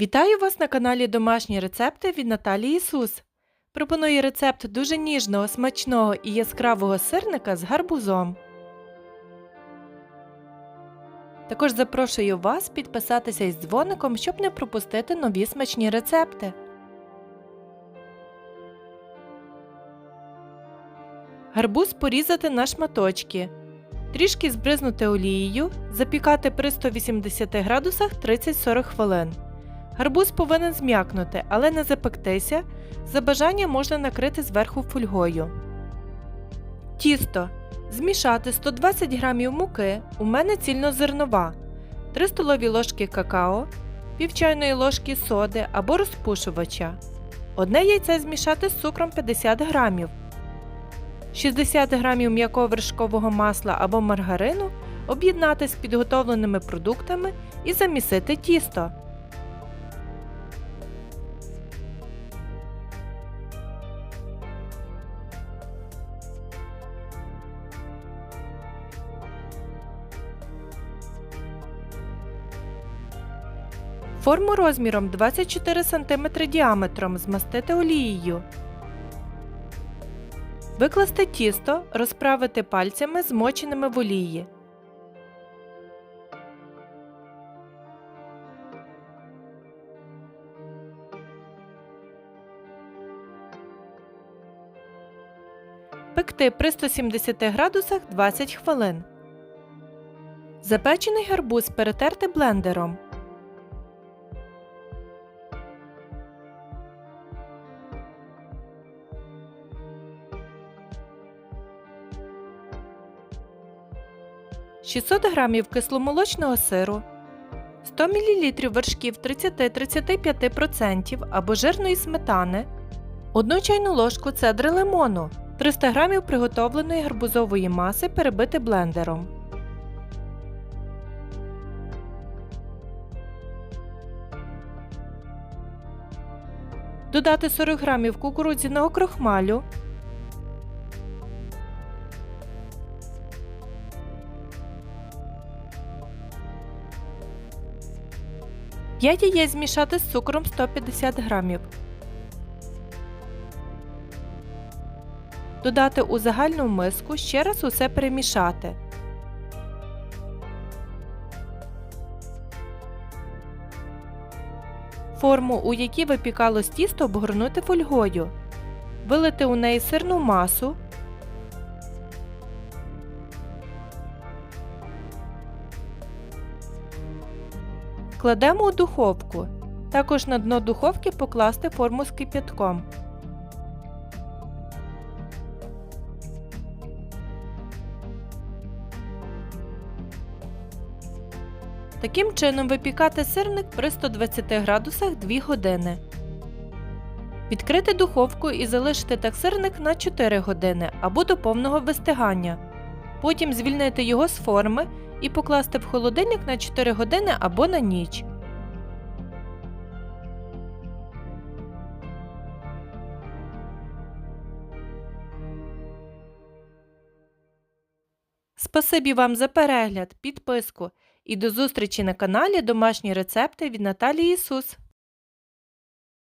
Вітаю вас на каналі Домашні рецепти від Наталії Ісус. Пропоную рецепт дуже ніжного, смачного і яскравого сирника з гарбузом. Також запрошую вас підписатися із дзвоником, щоб не пропустити нові смачні рецепти. Гарбуз порізати на шматочки. Трішки збризнути олією, запікати при 180 градусах 30-40 хвилин. Гарбуз повинен зм'якнути, але не запектися. За бажанням можна накрити зверху фольгою. Тісто. Змішати 120 г муки, у мене цільнозернова, 3 столові ложки какао, пів чайної ложки соди або розпушувача. Одне яйце змішати з цукром 50 г, 60 г м'якого вершкового масла або маргарину об'єднати з підготовленими продуктами і замісити тісто. Форму розміром 24 см діаметром змастити олією. Викласти тісто, розправити пальцями, змоченими в олії. Пекти при 170 градусах 20 хвилин. Запечений гарбуз перетерти блендером. – 600 г кисломолочного сиру, 100 мл вершків 30-35% або жирної сметани, 1 чайну ложку цедри лимону, 300 г приготовленої гарбузової маси перебити блендером. Додати 40 г кукурудзяного крохмалю, П'ять яєць змішати з цукром 150 г. Додати у загальну миску, ще раз усе перемішати. Форму, у якій випікалось тісто, обгорнути фольгою. Вилити у неї сирну масу. Кладемо у духовку. Також на дно духовки покласти форму з кип'ятком. Таким чином випікати сирник при 120 градусах 2 години. Відкрити духовку і залишити так сирник на 4 години або до повного вистигання. Потім звільнити його з форми і покласти в холодильник на 4 години або на ніч. Спасибі вам за перегляд, підписку і до зустрічі на каналі Домашні рецепти від Наталії Ісус.